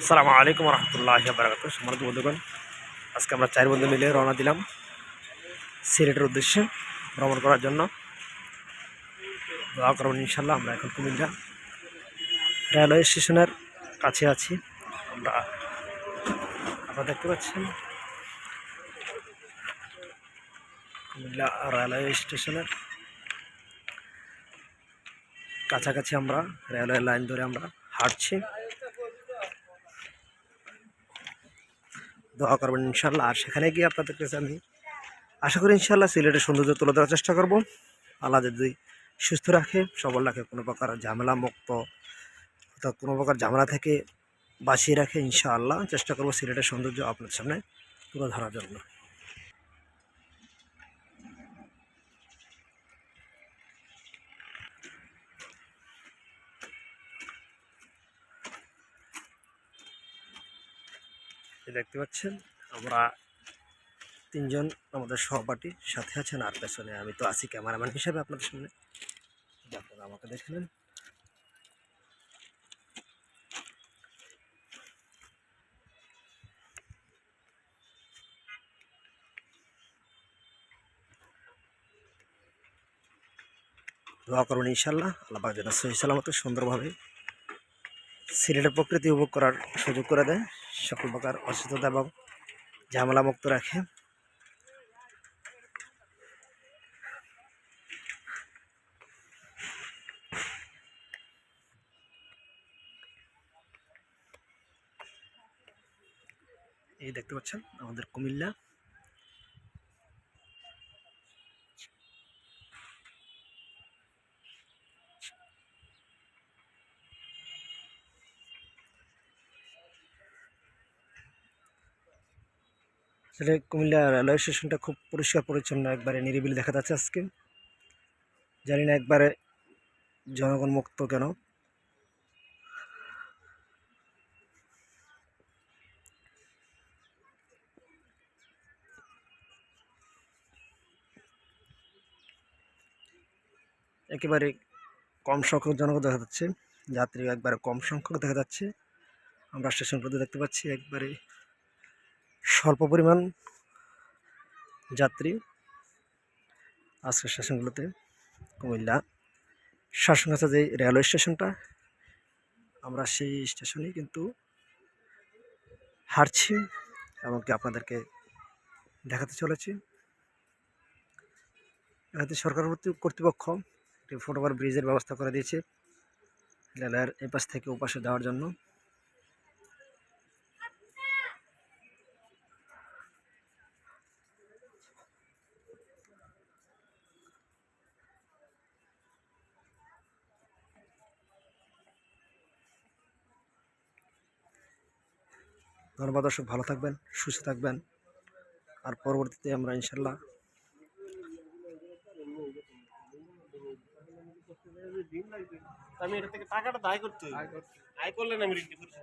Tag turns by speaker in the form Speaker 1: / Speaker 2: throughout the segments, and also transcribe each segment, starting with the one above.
Speaker 1: আসসালামু আলাইকুম রহমতুল্লাহ বারাকাত সম্মানিত বন্ধুগণ, আজকে আমরা চার বন্ধু মিলে রওনা দিলাম সিলেটের উদ্দেশ্যে ভ্রমণ করার জন্য। দোয়া করবেন ইনশাল্লাহ আমরা এখন কুমিল্লা রেলওয়ে স্টেশনের কাছে আছি। আমরা আপনারা দেখতে পাচ্ছেন কুমিল্লা রেলওয়ে স্টেশনের কাছাকাছি আমরা রেলওয়ে লাইন ধরে আমরা হাঁটছি। দোয়া করবেন ইনশাল্লাহ আর সেখানে গিয়ে আপনাদের কাছে আমি আশা করি ইনশাল্লাহ সিলেটের সৌন্দর্য তুলে ধরার চেষ্টা করব। আল্লাহ যদি সুস্থ রাখে, সবল রাখে, কোনো প্রকার ঝামেলা মুক্ত, অর্থাৎ কোনো প্রকার ঝামেলা থেকে বাঁচিয়ে রাখে, ইনশাআল্লাহ চেষ্টা করব সিলেটের সৌন্দর্য আপনার সামনে তুলে ধরার জন্য। দেখতে পাচ্ছেন, আমরা তিনজন আমাদের সহপাঠী সাথে আছেন আর পেছনে আমি তো আছি ক্যামেরাম্যান হিসেবে আপনাদের সামনে। আপনারা আমাকে দেখলেন দোয়া করুন ইনশাল্লাহ আল্লাহ যেন সহি সালামত সুন্দরভাবে সিলেটের প্রকৃতি উপভোগ করার সুযোগ করে দেয়। সকল প্রকার অসুস্থতা এবং ঝামেলা মুক্ত রাখে। এই দেখতে পাচ্ছেন আমাদের কুমিল্লা। আসলে কুমিল্লা রেলওয়ে স্টেশনটা খুব পরিষ্কার পরিচ্ছন্ন, একবারে নিরিবিলি দেখা যাচ্ছে আজকে। জানি না একবারে জনগণ মুক্ত কেন। একেবারে কম সংখ্যক জনগণ দেখা যাচ্ছে যাত্রী একবারে কম সংখ্যক দেখা যাচ্ছে। আমরা স্টেশন স্টেশনগুলোতে দেখতে পাচ্ছি, একবারে স্বল্প পরিমাণ যাত্রী আজকের স্টেশনগুলোতে কুমিল্লা শাসন আছে যে রেলওয়ে স্টেশনটা, আমরা সেই স্টেশনেই কিন্তু হাঁটছি এমনকি আপনাদেরকে দেখাতে চলেছি। এতে সরকার কর্তৃপক্ষ একটি ফুটওভার ব্রিজের ব্যবস্থা করে দিয়েছে রেলের এপাশ থেকে ওপাশে যাওয়ার জন্য। ধন্যবাদ দর্শক ভালো থাকবেন সুস্থ থাকবেন। আর পরবর্তীতে আমরা ইনশাল্লাহ
Speaker 2: আমি এটা থেকে টাকাটা দায় করতে আয় করলেন আমি রিটি করছি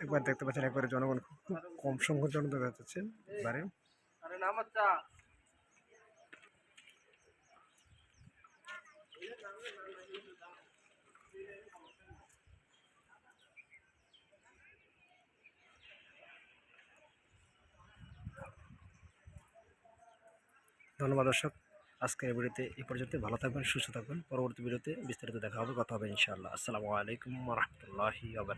Speaker 1: একবার দেখতে পাচ্ছেন একবারে জনগণ খুব কম সংখ্যক জনগণ দেখা যাচ্ছে এবারে ধন্যবাদ দর্শক, আজকের এই ভিডিওতে এই পর্যন্ত। ভালো থাকবেন, সুস্থ থাকবেন। পরবর্তী ভিডিওতে বিস্তারিত দেখা হবে, কথা হবে ইনশাআল্লাহ। আসসালামু আলাইকুম রহমতুল্লাহি আবার